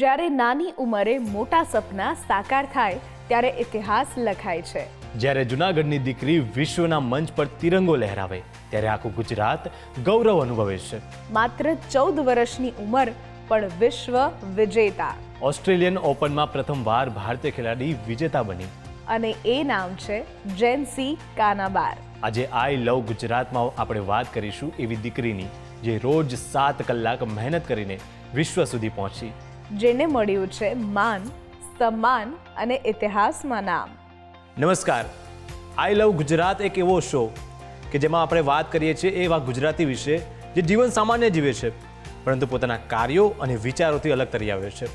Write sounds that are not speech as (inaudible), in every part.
જ્યારે નાની ઉંમરે મોટા સપના સાકાર થાય ત્યારે ઇતિહાસ લખાય છે. જ્યારે જૂનાગઢની દીકરી વિશ્વના મંચ પર તિરંગો લહેરાવે ત્યારે આખું ગુજરાત ગૌરવ અનુભવે છે. માત્ર ચૌદ વર્ષની ઉંમર પણ વિશ્વ વિજેતા. ઓસ્ટ્રેલિયન ઓપનમાં પ્રથમવાર ભારતીય ખેલાડી વિજેતા બની. અને એ નામ છે જેન્સી કાનાબાર. આજે આઈ લવ ગુજરાતમાં આપણે વાત કરીશું એવી દીકરીની જે રોજ સાત કલાક મહેનત કરીને વિશ્વ સુધી પહોંચી. જેને મળ્યું છે માન, સન્માન અને ઇતિહાસમાં નામ. નમસ્કાર. આઈ લવ ગુજરાત એક એવો શો કે જેમાં આપણે વાત કરીએ છીએ એવા ગુજરાતી વિશે જે જીવન સામાન્ય જીવે છે, પરંતુ પોતાના કાર્યો અને વિચારોથી અલગ તરી આવે છે.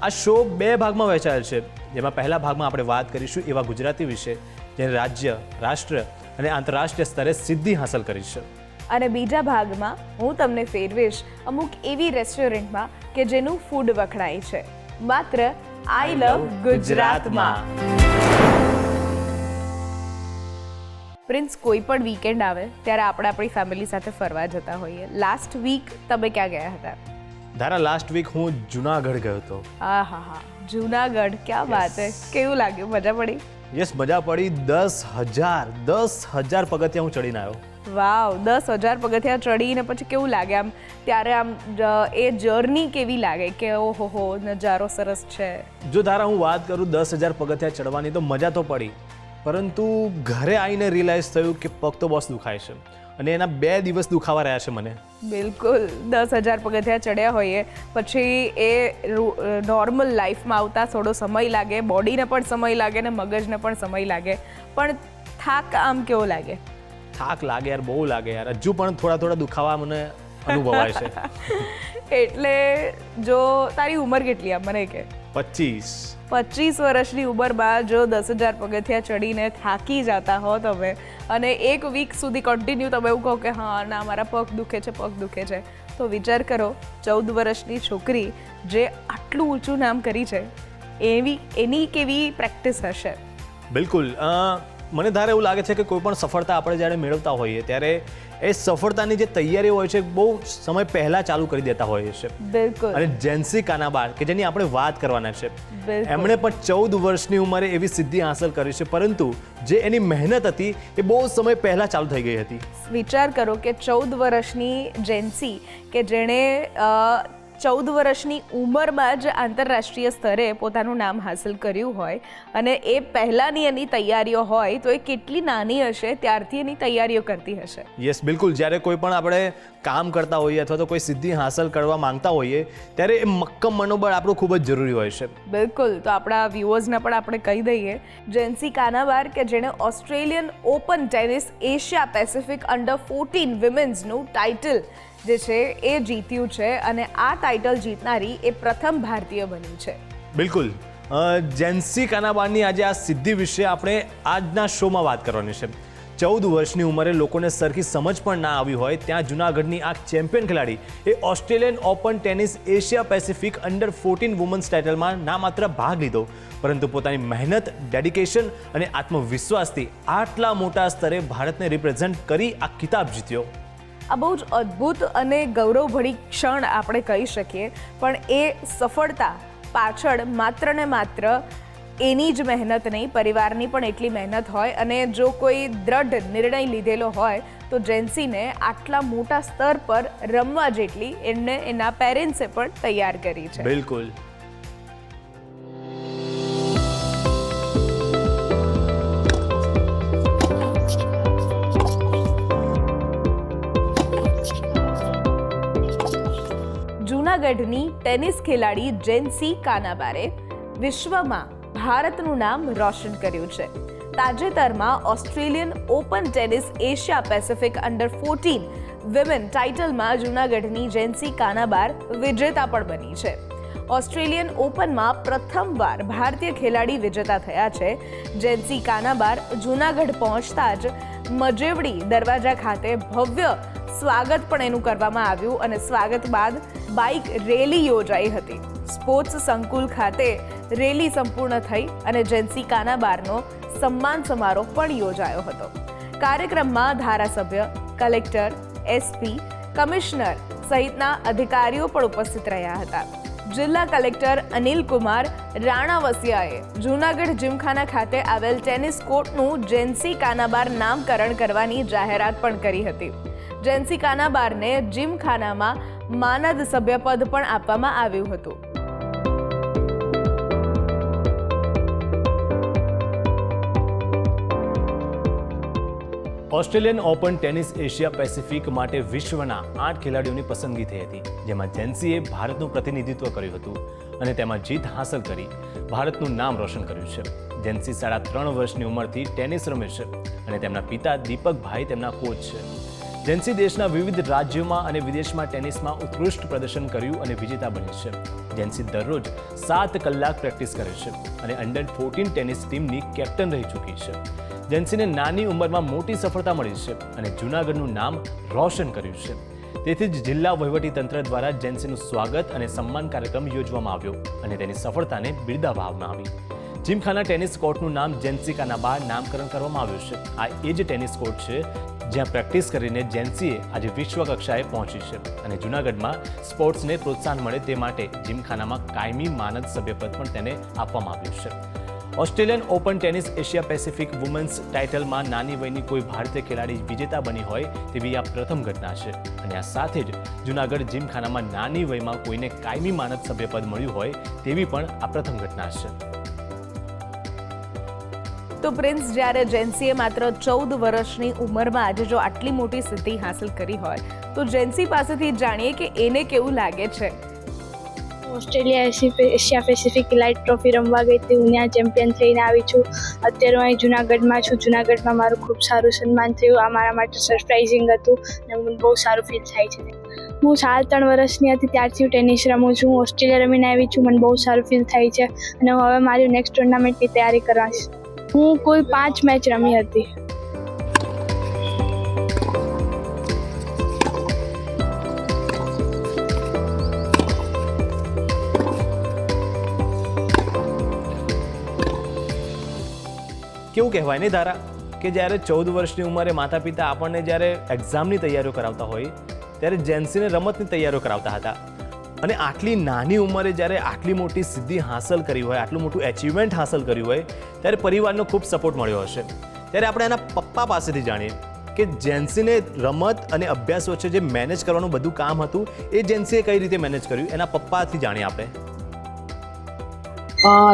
આ શો બે ભાગમાં વહેંચાયેલ છે. જેમાં પહેલા ભાગમાં આપણે વાત કરીશું એવા ગુજરાતી વિશે જેને રાજ્ય, રાષ્ટ્ર અને આંતરરાષ્ટ્રીય સ્તરે સિદ્ધિ હાંસલ કરી છે. અને બીજા ભાગમાં હું તમને ફેરવીશ અમુક એવી રેસ્ટોરન્ટમાં કે જેનું ફૂડ વખણાય છે. માત્ર આઈ લવ ગુજરાતમાં. પ્રિન્સ કોઈ પણ વીકેન્ડ આવે ત્યારે આપણે આપણી ફેમિલી સાથે ફરવા જતા હોઈએ. લાસ્ટ વીક તમે ક્યાં ગયા હતા? ધારા લાસ્ટ વીક હું જુનાગઢ ગયો હતો. હા હા હા જુનાગઢ ક્યાં વાત હે? કેવું લાગ્યું? મજા પડી? યસ મજા પડી. દસ હજાર દસ હજાર પગથિયા હું ચડીને આવ્યો. વાવ દસ હજાર પગથિયા ચડીને પછી કેવું લાગે? આમ ત્યારે આમ એ જર્ની કેવી લાગે કે ઓહો હો નજારો સરસ છે? જો તારા હું વાત કરું દસ હજાર પગથિયા ચડવાની તો મજા તો પડી. પરંતુ ઘરે આવીને રિયલાઇઝ થયું કે પગ તો બસ દુખાય છે. અને એના બે દિવસ દુખાવા રહ્યા છે મને. બિલકુલ. દસ હજાર પગથિયા ચડ્યા હોઈએ પછી એ નોર્મલ લાઈફમાં આવતા થોડો સમય લાગે બોડીને પણ સમય લાગે ને મગજને પણ સમય લાગે. પણ થાક આમ કેવો લાગે? થાક લાગે યાર બહુ લાગે યાર. હજુ પણ થોડા થોડા દુખાવા મને અનુભવાય છે. (laughs) એટલે જો તારી ઉંમર કેટલી આ મને કે? પચીસ. પચીસ વર્ષની ઉંમર બાદ જો દસ હજાર પગથિયા ચડીને થાકી જતા હો તમે અને એક વીક સુધી કન્ટિન્યુ તમે એવું કહો કે હા ના મારા પગ દુખે છે પગ દુખે છે. તો વિચાર કરો ચૌદ વર્ષની છોકરી જે આટલું ઊંચું નામ કરી છે એવી એની કેવી પ્રેક્ટિસ હશે? બિલકુલ. મને ધારે એવું લાગે છે કે કોઈ પણ સફળતા આપણે જ્યારે મેળવતા હોઈએ ત્યારે એ સફળતાની જે તૈયારી હોય છે બહુ સમય પહેલાં ચાલુ કરી દેતા હોઈએ છે. બિલકુલ. અને જેન્સી કાનાબાર કે જેની આપણે વાત કરવાના છે. એમણે પણ ચૌદ વર્ષની ઉંમરે એવી સિદ્ધિ હાંસલ કરી છે પરંતુ જે એની મહેનત હતી એ બહુ સમય પહેલા ચાલુ થઈ ગઈ હતી. વિચાર કરો કે ચૌદ વર્ષની જેન્સી કે જેણે ચૌદ વર્ષની ઉંમરમાં જ આંતરરાષ્ટ્રીય સ્તરે પોતાનું નામ હાંસલ કર્યું હોય અને એ પહેલાંની એની તૈયારીઓ હોય તો એ કેટલી નાની હશે ત્યારથી એની તૈયારીઓ કરતી હશે. યસ બિલકુલ. જ્યારે કોઈ પણ આપણે કામ કરતા હોઈએ અથવા તો કોઈ સિદ્ધિ હાંસલ કરવા માંગતા હોઈએ ત્યારે એ મક્કમ મનોબળ આપણું ખૂબ જ જરૂરી હોય છે. બિલકુલ. તો આપણા વ્યુઅર્સને પણ આપણે કહી દઈએ જેન્સી કાનાબાર કે જેણે Australian Open tennis Asia Pacific under fourteen વિમેન્સનું title જે છે, એ જીત્યું છે અને આ ટાઇટલ જીતનારી એ પ્રથમ ભારતીય બની છે. બિલકુલ. જેન્સી કાનાબારની આજે આ સિદ્ધિ વિશે આપણે આજના શોમાં વાત કરવાની છે. ચૌદ વર્ષની ઉંમરે લોકોને સરખી સમજ પણ ના આવી હોય, ત્યાં જૂનાગઢની આ ચેમ્પિયન ખેલાડી એ Australian Open tennis Asia Pacific under fourteen women's ટાઇટલમાં ના માત્ર ભાગ લીધો, પરંતુ પોતાની મહેનત, ડેડિકેશન અને આત્મવિશ્વાસથી આટલા મોટા સ્તરે ભારતને રિપ્રેઝેન્ટ કરી આ ખિતાબ જીત્યો. આ બહુ જ અદ્ભુત અને ગૌરવભરી ક્ષણ આપણે કહી શકીએ. પણ એ સફળતા પાછળ માત્ર ને માત્ર એની જ મહેનત નહીં, પરિવારની પણ એટલી મહેનત હોય અને જો કોઈ દ્રઢ નિર્ણય લીધેલો હોય તો જેન્સીને આટલા મોટા સ્તર પર રમવા જેટલી એમને એના પેરેન્ટ્સે પણ તૈયાર કરી છે. બિલકુલ. જૂનાગઢની ટેનિસ ખેલાડી જેન્સી કાનાબારે વિશ્વમાં ભારતનું નામ રોશન કર્યું છે. તાજેતરમાં Australian Open tennis Asia Pacific under fourteen women ટાઇટલમાં જૂનાગઢની જેન્સી કાનાબાર વિજેતા પણ બની છે. ઓસ્ટ્રેલિયન ઓપનમાં પ્રથમવાર ભારતીય ખેલાડી વિજેતા થયા છે. જેન્સી કાનાબાર જૂનાગઢ પહોંચતા જ મજેવડી દરવાજા ખાતે ભવ્ય સ્વાગત પણ એનું કરવામાં આવ્યું અને સ્વાગત બાદ બાઇક રેલી યોજાઈ હતી. સ્પોર્ટ્સ સંકુલ ખાતે રેલી સંપૂર્ણ થઈ અને જેન્સી કાનાબારનો સન્માન સમારોહ પણ યોજાયો હતો. કાર્યક્રમમાં ધારાસભ્ય, કલેક્ટર એસપી કમિશનર સહિતના અધિકારીઓ પણ ઉપસ્થિત રહ્યા હતા. જિલ્લા કલેક્ટર અનિલ કુમાર રાણાવસિયાએ જૂનાગઢ જીમખાના ખાતે આવેલ ટેનિસ કોર્ટનું જેન્સી કાનાબાર નામકરણ કરવાની જાહેરાત પણ કરી હતી. જેન્સી કાનાબારને જીમખાનામાં માનદ સભ્યપદ પણ આપવામાં આવ્યું હતું. Australian Open tennis Asia Pacific માટે વિશ્વના આઠ ખેલાડીઓની પસંદગી થઈ હતી, જેમાં જેન્સીએ ભારતનું પ્રતિનિધિત્વ કર્યું હતું અને તેમાં જીત હાંસલ કરી ભારતનું નામ રોશન કર્યું છે. જેન્સી સાડા ત્રણ વર્ષની ઉંમરથી ટેનિસ રમે છે અને તેમના પિતા દીપકભાઈ તેમના કોચ છે. જેન્સી દેશના વિવિધ રાજ્યોમાં અને વિદેશમાં ટેનિસમાં ઉત્કૃષ્ટ પ્રદર્શન કર્યું અને વિજેતા બની છે. જેન્સી દરરોજ સાત કલાક પ્રેક્ટિસ કરે છે અને અંડર ફોર્ટીન ટેનિસ ટીમની કેપ્ટન રહી ચૂકી છે. જેન્સીને નાની ઉંમરમાં મોટી સફળતા મળી છે અને જૂનાગઢનું નામ રોશન કર્યું છે. તેથી જ જિલ્લા વહીવટી તંત્ર દ્વારા જેન્સીનું સ્વાગત અને સન્માન કાર્યક્રમ યોજવામાં આવ્યો અને તેની સફળતાને બિરદાવવામાં આવી. જીમખાના ટેનિસ કોર્ટનું નામ જેન્સિકાના બહાર નામકરણ કરવામાં આવ્યું છે. આ એ જ ટેનિસ કોર્ટ છે જ્યાં પ્રેક્ટિસ કરીને જેન્સીએ આજે વિશ્વ કક્ષાએ પહોંચી છે. અને જૂનાગઢમાં સ્પોર્ટ્સને પ્રોત્સાહન મળે તે માટે જીમખાનામાં કાયમી માનદ સભ્યપદ પણ તેને આપવામાં આવ્યું છે. Australian Open tennis Asia Pacific women's ટાઇટલમાં નાની વયની કોઈ ભારતીય ખેલાડી વિજેતા બની હોય તેવી આ પ્રથમ ઘટના છે. અને આ સાથે જ જૂનાગઢ જીમખાનામાં નાની વયમાં કોઈને કાયમી માનદ સભ્યપદ મળ્યું હોય તેવી પણ આ પ્રથમ ઘટના છે. તો પ્રિન્સ, જ્યારે જેન્સીએ માત્ર ચૌદ વર્ષની ઉંમરમાં આજે જો આટલી મોટી સિદ્ધિ હાંસલ કરી હોય, તો જેન્સી પાસેથી જાણીએ કે એને કેવું લાગે છે. ઓસ્ટ્રેલિયા એશિ- એશિયા પેસિફિક લાઇટ ટ્રોફી રમવા ગઈ હતી હું ત્યાં ચેમ્પિયન થઈને આવી છું. અત્યારે હું અહીં જુનાગઢમાં છું. જુનાગઢમાં મારું ખૂબ સારું સન્માન થયું. આ મારા માટે સરપ્રાઇઝિંગ હતું અને મને બહુ સારું ફીલ થાય છે. હું સાત ત્રણ વર્ષની હતી, ત્યારથી હું ટેનિસ રમું છું. હું ઓસ્ટ્રેલિયા રમીને આવી છું. મને બહુ સારું ફીલ થાય છે. અને હું હવે મારી નેક્સ્ટ ટુર્નામેન્ટની તૈયારી કરવા છું હું કોઈ પાંચ મેચ રમી હતી. કેવું કહેવાય ને ધારા કે જ્યારે ચૌદ વર્ષની ઉંમરે માતા પિતા આપણને જ્યારે એક્ઝામની તૈયારીઓ કરાવતા હોય, ત્યારે જેન્સીને રમતની તૈયારીઓ કરાવતા હતા. અને આટલી નાની ઉંમરે જ્યારે આટલી મોટી સિદ્ધિ હાંસલ કરી હોય, આટલું મોટું એચિવમેન્ટ હાંસલ કર્યું હોય, ત્યારે પરિવારનો ખૂબ સપોર્ટ મળ્યો હશે. ત્યારે આપણે એના પપ્પા પાસેથી જાણીએ કે જેન્સીને રમત અને અભ્યાસ વચ્ચે જે મેનેજ કરવાનું બધું કામ હતું, એ જેન્સીએ કઈ રીતે મેનેજ કર્યું? એના પપ્પાથી જાણીએ આપણે.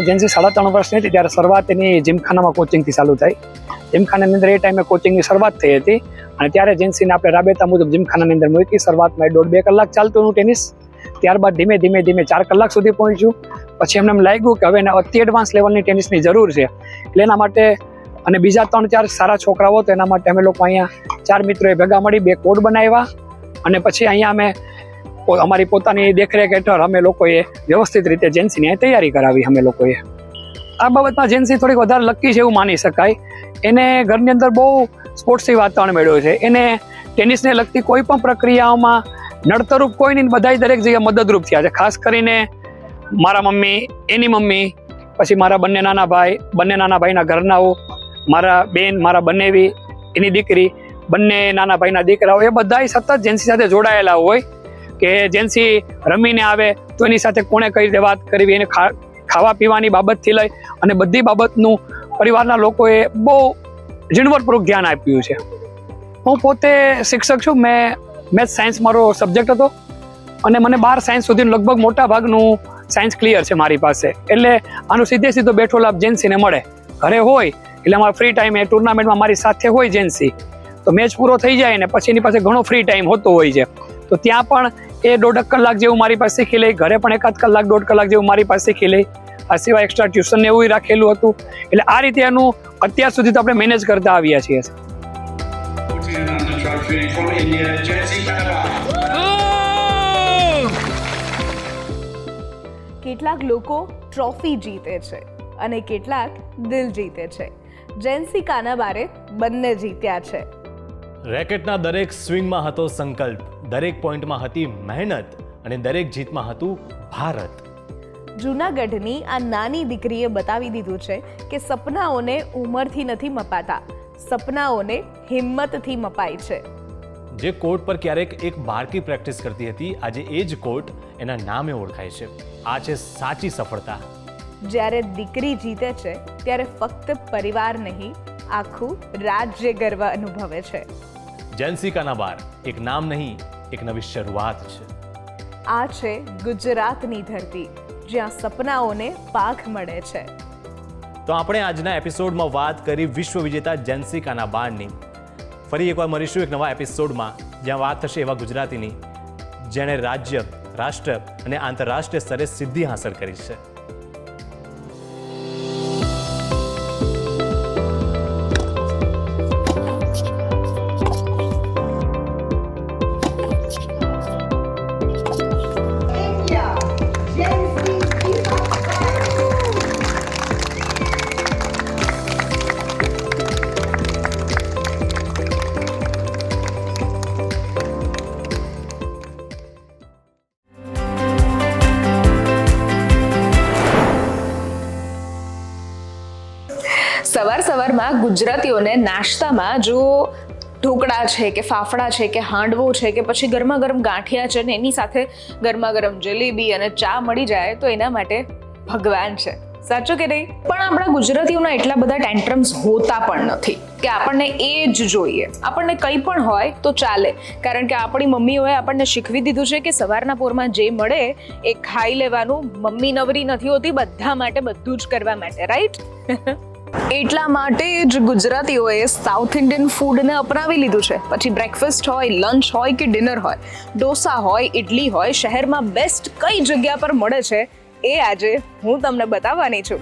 જેન્સી સાડા ત્રણ વર્ષની હતી ત્યારે શરૂઆત એની જીમખાનામાં કોચિંગથી ચાલુ થઈ. જીમખાનાની અંદર એ ટાઈમે કોચિંગની શરૂઆત થઈ હતી. અને ત્યારે જેન્સીને આપણે રાબેતા મુજબ જીમખાનાની અંદર મૂકી, શરૂઆતમાં દોઢ બે કલાક ચાલતું હતું ટેનિસ. ત્યારબાદ ધીમે ધીમે ધીમે ચાર કલાક સુધી પહોંચ્યું. પછી એમને એમ લાગ્યું કે હવે એને અતિ એડવાન્સ લેવલની ટેનિસની જરૂર છે. એટલે એના માટે અને બીજા ત્રણ ચાર સારા છોકરાઓ તો એના માટે અમે લોકો અહીંયા ચાર મિત્રોએ ભેગા મળી બે કોડ બનાવ્યા. અને પછી અહીંયા અમે અમારી પોતાની દેખરેખ હેઠળ અમે લોકોએ વ્યવસ્થિત રીતે જેન્સીની તૈયારી કરાવી અમે લોકોએ. આ બાબતમાં જેન્સી થોડીક વધારે લકી છે એવું માની શકાય. એને ઘરની અંદર બહુ સ્પોર્ટ્સથી વાતાવરણ મેળવ્યું છે. એને ટેનિસને લગતી કોઈ પણ પ્રક્રિયાઓમાં નડતરૂપ કોઈ નહીં બધા દરેક જગ્યાએ મદદરૂપ થયા છે. ખાસ કરીને મારા મમ્મી, એની મમ્મી, પછી મારા બંને નાના ભાઈ, બંને નાના ભાઈના ઘરનાઓ, મારા બેન, મારા બંનેવી એની દીકરી, બંને નાના ભાઈના દીકરાઓ, એ બધા સતત જેન્સી સાથે જોડાયેલા હોય કે જેન્સી રમીને આવે તો એની સાથે કોણે કઈ રીતે વાત કરવી, એને ખાવા પીવાની બાબતથી લઈ અને બધી બાબતનું પરિવારના લોકોએ બહુ ઝીણવટપૂર્વક ધ્યાન આપ્યું છે. હું પોતે શિક્ષક છું, મેં મેથ સાયન્સ મારો સબ્જેક્ટ હતો અને મને બાર સાયન્સ સુધીનું લગભગ મોટા ભાગનું સાયન્સ ક્લિયર છે મારી પાસે. એટલે આનું સીધે સીધો બેઠો લાભ જેન્સીને મળે. ઘરે હોય, એટલે અમારા ફ્રી ટાઈમ એ ટુર્નામેન્ટમાં મારી સાથે હોય જેન્સી તો મેચ પૂરો થઈ જાય ને પછી એની પાસે ઘણો ફ્રી ટાઈમ હોતો હોય છે. તો ત્યાં પણ એ દોઢ કલાક જેવું મારી પાસે શીખી લે ઘરે પણ એકાદ કલાક, દોઢ કલાક જેવું મારી પાસે શીખી લઈ. આ સિવાય એક્સ્ટ્રા ટ્યુશન ને એવું રાખેલું હતું. એટલે આ રીતે એનું અત્યાર સુધી તો આપણે મેનેજ કરતા આવ્યા છીએ. From India. કેટલાક લોકો ટ્રોફી જીતે છે અને કેટલાક દિલ જીતે છે. જેન્સી કાનાબારે બંને જીત્યા છે. રેકેટના દરેક સ્વિંગમાં હતો સંકલ્પ. દરેક પોઈન્ટમાં હતી મહેનત અને દરેક જીતમાં હતું ભારત. જૂનાગઢની આ નાની દીકરીએ બતાવી દીધું છે કે સપનાઓને ઉંમરથી નથી મપાતા. સપનાઓને હિંમતથી મપાય છે. જે કોર્ટ પર ક્યારેક એક બાળકી પ્રેક્ટિસ કરતી હતી આજે એ જ કોર્ટ એના નામે ઓળખાય છે. આ છે સાચી સફળતા. જ્યારે દીકરી જીતે છે ત્યારે ફક્ત પરિવાર નહીં આખું રાજ્ય ગર્વ અનુભવે છે. જેન્સી બાર એક નામ નહીં એક નવી શરૂઆત છે. આ છે ગુજરાતની ધરતી જ્યાં સપનાઓને પાખ મળે છે. તો આપણે આજના એપિસોડમાં વાત કરી વિશ્વ વિજેતા જેન્સી કાનાબારની ફરી એકવાર મળીશું એક નવા એપિસોડમાં, જ્યાં વાત થશે એવા ગુજરાતીની, જેણે રાજ્ય, રાષ્ટ્ર અને આંતરરાષ્ટ્રીય સ્તરે સિદ્ધિ હાંસલ કરી છે. ગુજરાતીઓને નાસ્તામાં જો ઢોકળા છે કે ફાફડા છે કે હાંડવો છે કે પછી ગરમા ગરમ ગાંઠિયા છે ને એની સાથે ગરમા ગરમ જલેબી અને ચા મળી જાય, તો એના માટે ભગવાન છે. સાચું કે નહીં? પણ આપણા ગુજરાતીઓના એટલા બધા ટેન્ટ્રમ્સ હોતા પણ નથી કે આપણને એ જ જોઈએ. આપણને કંઈ પણ હોય તો ચાલે. કારણ કે આપણી મમ્મીઓએ આપણને શીખવી દીધું છે કે સવારના પોરમાં જે મળે એ ખાઈ લેવાનું. મમ્મી નવરી નથી હોતી, બધા માટે બધું જ કરવા માટે રાઈટ (laughs) એટલા માટે જ ગુજરાતીઓએ સાઉથ ઇન્ડિયન ફૂડને અપનાવી લીધું છે. પછી બ્રેકફાસ્ટ હોય લંચ હોય કે ડિનર હોય ડોસા હોય ઇડલી હોય, શહેરમાં બેસ્ટ કઈ જગ્યા પર મળે છે એ આજે હું તમને બતાવવાની છું.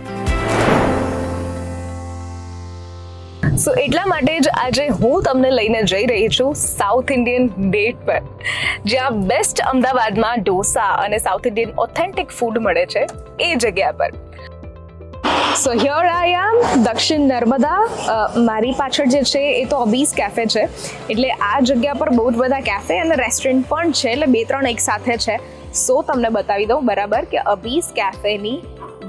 સો એટલા માટે જ આજે હું તમને લઈને જઈ રહી છું સાઉથ ઇન્ડિયન ડેટ પર, જ્યાં બેસ્ટ અમદાવાદમાં ડોસા અને સાઉથ ઇન્ડિયન ઓથેન્ટિક ફૂડ મળે છે એ જગ્યા પર. સો હિયર આઈ એમ દક્ષિણ નર્મદા મારી પાછળ જે છે, એ તો અબીસ કેફે છે. એટલે આ જગ્યા પર બહુ જ બધા કેફે અને રેસ્ટોરન્ટ પણ છે, એટલે બે ત્રણ એક સાથે છે. સો તમને બતાવી દઉં બરાબર કે અબીસ કેફેની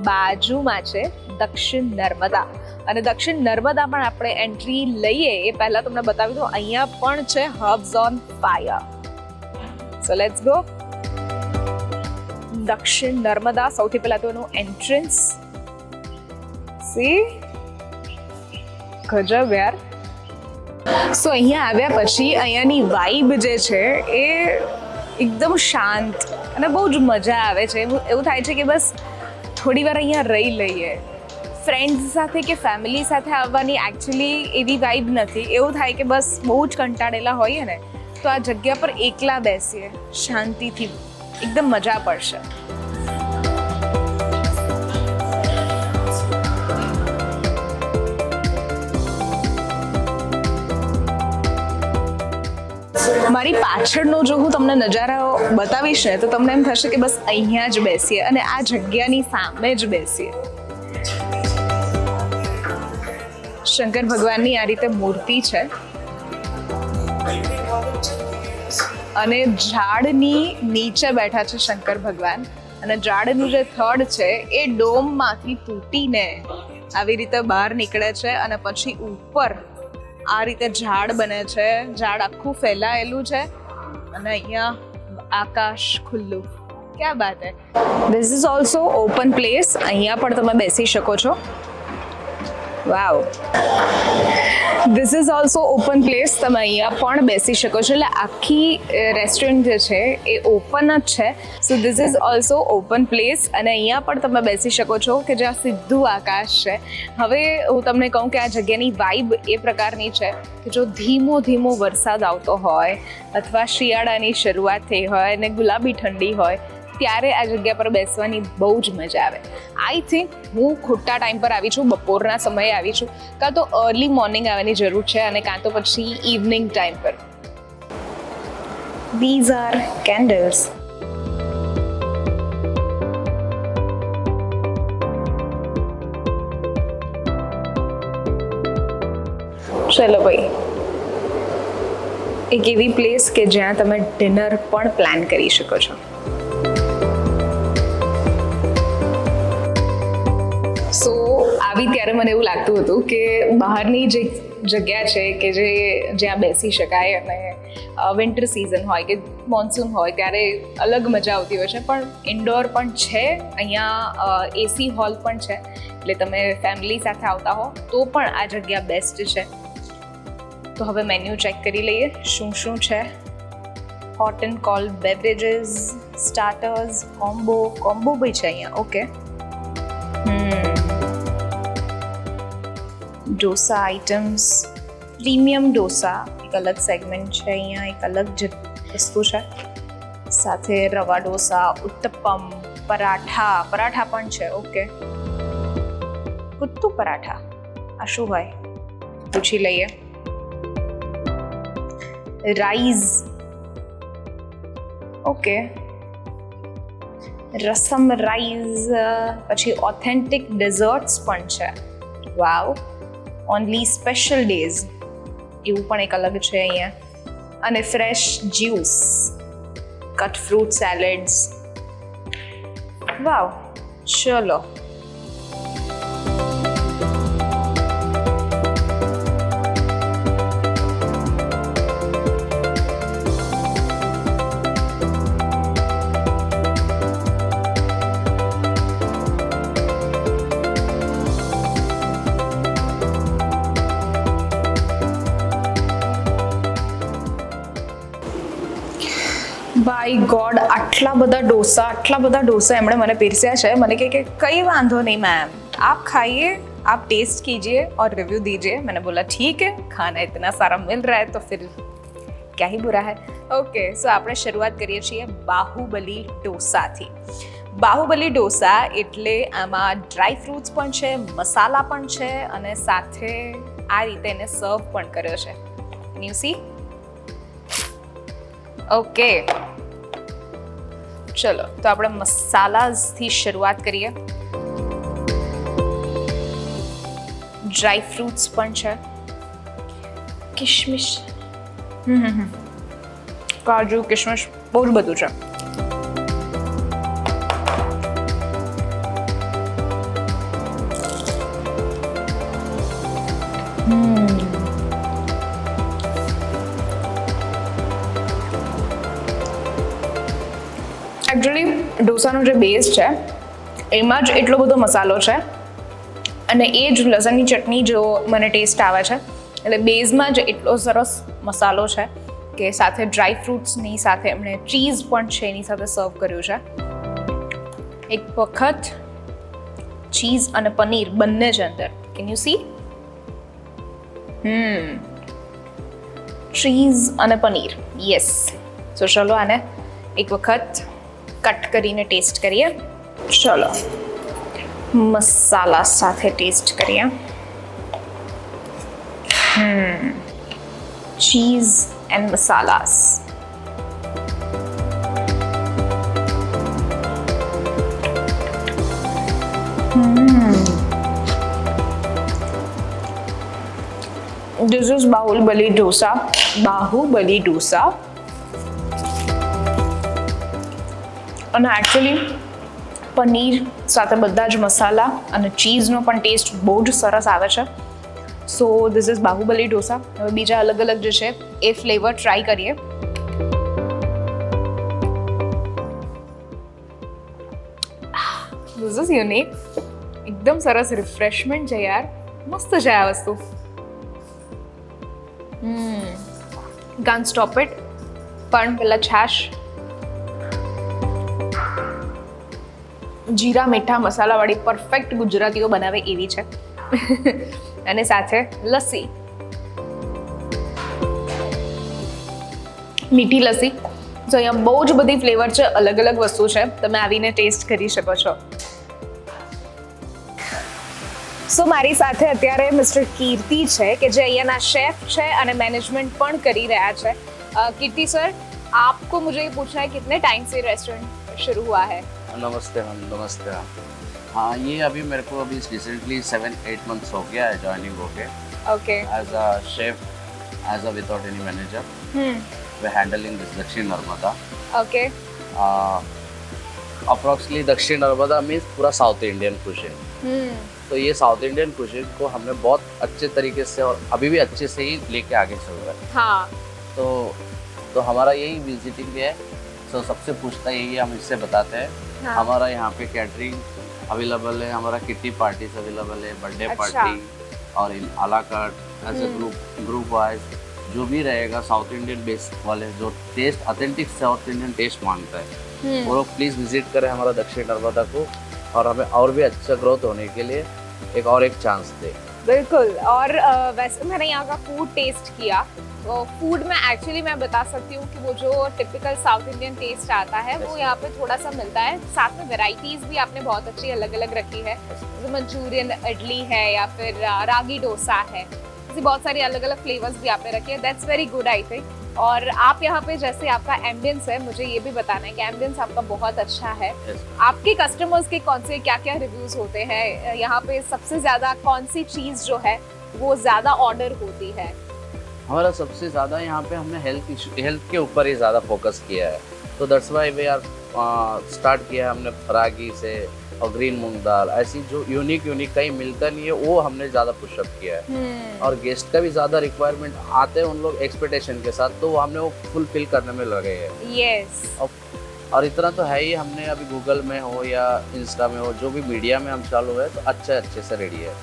બાજુમાં છે દક્ષિણ નર્મદા અને દક્ષિણ નર્મદા પણ આપણે એન્ટ્રી લઈએ, એ પહેલાં તમને બતાવી દઉં. અહીંયા પણ છે hubs on fire so let's go Dakshin Narmada સૌથી પહેલાં તો એનું એન્ટ્રન્સ સી ગજબ યાર સો અહીંયા આવ્યા પછી અહીંયાની વાઇબ જે છે એ એકદમ શાંત અને બહુ જ મજા આવે છે. એવું થાય છે કે બસ થોડી વાર અહીંયા રહી લઈએ. ફ્રેન્ડ્સ સાથે કે ફેમિલી સાથે આવવાની એકચ્યુઅલી એવી વાઇબ નથી. એવું થાય કે બસ બહુ જ કંટાળેલા હોઈએ ને, તો આ જગ્યા પર એકલા બેસીએ. શાંતિથી, એકદમ મજા પડશે. મારી પાછળનો જો હું તમને નજારા બતાવીશ ને, તો તમને એમ થશે કે બસ અહીંયા જ બેસીએ અને આ જગ્યાની સામે જ બેસીએ. શંકર ભગવાનની આ રીતે મૂર્તિ છે. અને ઝાડની નીચે બેઠા છે શંકર ભગવાન. અને ઝાડનું જે થડ છે, એ ડોમમાંથી તૂટીને આવી રીતે બહાર નીકળે છે અને પછી ઉપર આ રીતે ઝાડ બને છે. ઝાડ આખું ફેલાયેલું છે અને અહીંયા આકાશ ખુલ્લું. ક્યાં બાત હે? This is also open place અહીંયા પણ તમે બેસી શકો છો. Wow this is also open place તમે અહીંયા પણ બેસી શકો છો. એટલે આખી રેસ્ટોરન્ટ જે છે, એ ઓપન જ છે. So this is also open place અને અહીંયા પણ તમે બેસી શકો છો કે જ્યાં સીધું આકાશ છે. હવે હું તમને કહું કે આ જગ્યાની વાઇબ એ પ્રકારની છે કે જો ધીમો ધીમો વરસાદ આવતો હોય, અથવા શિયાળાની શરૂઆત થઈ હોય અને ગુલાબી ઠંડી હોય ત્યારે આ જગ્યા પર બેસવાની બહુ જ મજા આવે. આઈ થિંક હું ખોટા ટાઈમ પર આવી છું, બપોરના સમયે આવી છું. કાં તો અર્લી મોર્નિંગ આવવાની જરૂર છે અને કાં તો પછી ઇવનિંગ ટાઈમ પર. ધીઝ આર કેન્ડલ્સ ચલો ભાઈ. એક એવી પ્લેસ કે જ્યાં તમે ડિનર પણ પ્લાન કરી શકો છો. આવી ત્યારે મને એવું લાગતું હતું કે બહારની જે જગ્યા છે કે જે જ્યાં બેસી શકાય અને વિન્ટર સિઝન હોય કે મોન્સૂન હોય ત્યારે અલગ મજા આવતી હોય છે. પણ ઇન્ડોર પણ છે, અહીંયા એસી હોલ પણ છે. એટલે તમે ફેમિલી સાથે આવતા હો તો પણ આ જગ્યા બેસ્ટ છે. તો હવે મેન્યુ ચેક કરી લઈએ શું શું છે. Hot and cold beverages starters combo combo B છે અહીંયા. Okay dosa items premium dosa એક અલગ સેગમેન્ટ છે અહીંયા એક અલગ જ વસ્તુ છે સાથે રવા ડોસા ઉત્તપમ પરાઠા પરાઠા પણ છે ઓકે કુત્તુ પરાઠા આ શું હોય પૂછી લઈએ રાઈસ ઓકે રસમ રાઈસ પછી ઓથેન્ટિક ડેઝર્ટ્સ પણ છે વાવ ઓનલી સ્પેશિયલ ડેઝ એવું પણ એક અલગ છે અહીંયા. અને fresh juice cut fruit salads wow ચલો. બાય ગોડ આટલા બધા ડોસા આટલા બધા ડોસા એમણે મને પીરસ્યા છે મને કહે કે કઈ વાંધો નહીં मैम आप खाइए आप टेस्ट कीजिए और रिव्यू दीजिए मैंने बोला ठीक है खाना इतना सारा मिल रहा है तो फिर क्या ही बुरा है ઓકે સો આપણે શરૂઆત કરીએ છીએ બાહુબલી ડોસાથી બાહુબલી ડોસા એટલે આમાં ડ્રાય ફ્રૂટ્સ પણ છે મસાલા પણ છે અને સાથે આ રીતે એને સર્વ પણ કર્યો છે યુ સી ઓકે ચલો, તો આપણે મસાલાથી શરૂઆત કરીએ. ડ્રાય ફ્રૂટ્સ પણ છે. કિશમિશ. કાજુ કિશમિશ બહુ બધું છે. ઢોસાનો જે બેઝ છે, એમાં જ એટલો બધો મસાલો છે. અને એ જ લસણની ચટણી જો મને ટેસ્ટ આવે છે, એટલે બેઝમાં જ એટલો સરસ મસાલો છે કે સાથે ડ્રાય ફ્રૂટ્સની સાથે એમણે ચીઝ પણ છે એની સાથે સર્વ કર્યું છે. એક વખત ચીઝ અને પનીર બંને જ અંદર. Can you see hmm. Cheese અને પનીર. યસ સો ચલો આને એક વખત કટ કરીને ટેસ્ટ કરીએ ચલો મસાલા સાથે ટેસ્ટ કરીએ હમ cheese and masalas. This is Bahubali dosa. Bahubali dosa. અને એકચ્યુઅલી પનીર સાથે બધા જ મસાલા અને ચીઝનો પણ ટેસ્ટ બહુ જ સરસ આવે છે. So this is Bahubali dosa હવે બીજા અલગ અલગ જે છે, એ ફ્લેવર ટ્રાય કરીએ. ધીસ ઇઝ યુનિક એકદમ સરસ રિફ્રેશમેન્ટ છે યાર. મસ્ત છે આ વસ્તુ. કાન સ્ટોપ ઇટ પણ પેલા છાશ. જીરા, મીઠા મસાલાવાળી પરફેક્ટ ગુજરાતીઓ બનાવે એવી છે. અને સાથે લસ્સી. મીઠી લસ્સી. તો અહીંયા બહુ જ બધી ફ્લેવર છે, અલગ અલગ વસ્તુ છે. તમે આવીને ટેસ્ટ કરી શકો છો. સો મારી સાથે અત્યારે મિસ્ટર કીર્તિ છે, કે જે અહીંયાના શેફ છે અને મેનેજમેન્ટ પણ કરી રહ્યા છે. કીર્તિ સર આપકો મુજે પૂછના હૈ, કિતને ટાઈમ સે રેસ્ટોરન્ટ શરૂ હુઆ હૈ? नमस्ते मैम नमस्ते मैम हाँ ये अभी मेरे को अभी रिसेंटली सेवन एट मंथ्स हो गया है ज्वाइनिंग होके। Okay as a chef as a without any manager we handling this Dakshin Narmada okay approximately Dakshin Narmada means पूरा साउथ इंडियन हम्म तो ये साउथ इंडियन कुशिन को हमने बहुत अच्छे तरीके से और अभी भी अच्छे से ही लेके आगे चल रहे हैं। हाँ। तो तो हमारा यही विजिटिंग भी है। तो सबसे पूछता यही है हम इससे बताते हैं। हाँ। हमारा यहाँ पे कैटरिंग अवेलेबल है हमारा किटी पार्टीज़ अवेलेबल है बर्थडे अच्छा। पार्टी और इन अलाकार्ट ऐसे। ग्रुप ग्रुप वाइज जो भी रहेगा साउथ इंडियन बेस्ड वाले जो taste authentic south Indian taste माँगता है हम्म। वो लोग प्लीज़ विज़िट करें हमारा दक्षिण नर्मदा को और हमें और भी अच्छा ग्रोथ होने के लिए एक और एक चांस दे बिल्कुल और वैसे मैंने यहाँ का फ़ूड टेस्ट किया फ़ूड में एक्चुअली मैं बता सकती हूँ कि वो जो टिपिकल साउथ इंडियन टेस्ट आता है वो यहाँ पे थोड़ा सा मिलता है। साथ में वेराइटीज भी आपने बहुत अच्छी अलग अलग रखी है। जैसे मंचूरियन इडली है या फिर रागी डोसा है। ऐसी बहुत सारी अलग अलग फ्लेवर्स भी आपने रखे हैं। That's very good I think और आप यहाँ पे जैसे आपका एम्बियंस है मुझे ये भी बताना है कि एम्बियंस आपका बहुत अच्छा है। Yes. आपके कस्टमर्स के कौन से क्या क्या रिव्यूज़ होते हैं? यहाँ पे सबसे ज़्यादा कौन सी चीज़ जो है वो ज़्यादा ऑर्डर होती है? हमारा सबसे ज़्यादा यहाँ पे हमने हेल्थ इशू हेल्थ के ऊपर ही ज़्यादा फोकस किया है। तो that's why we are start किया है हमने रागी से और ग्रीन मूंग दाल। ऐसी जो यूनिक यूनिक कहीं मिलता नहीं है वो हमने ज़्यादा पुशअप किया है। और गेस्ट का भी ज़्यादा रिक्वायरमेंट आते हैं उन लोग एक्सपेक्टेशन के साथ तो वो हमने वो फुलफिल करने में लगे हैं। यस और इतना तो है ही हमने अभी गूगल में हो या इंस्टा में हो जो भी मीडिया में हम चालू है तो अच्छे अच्छे से रेडी है।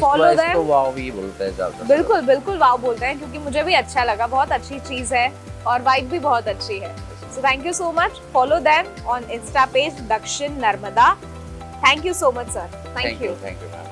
फॉलो वाइज तो वाव ही बोलते हैं ज़्यादा बिल्कुल बिल्कुल वाव बोलते हैं क्योंकि मुझे भी अच्छा लगा बहुत अच्छी चीज़ है और वाइब भी बहुत अच्छी है। So thank you so much follow them on insta page Dakshin Narmada thank you so much sir thank you thank you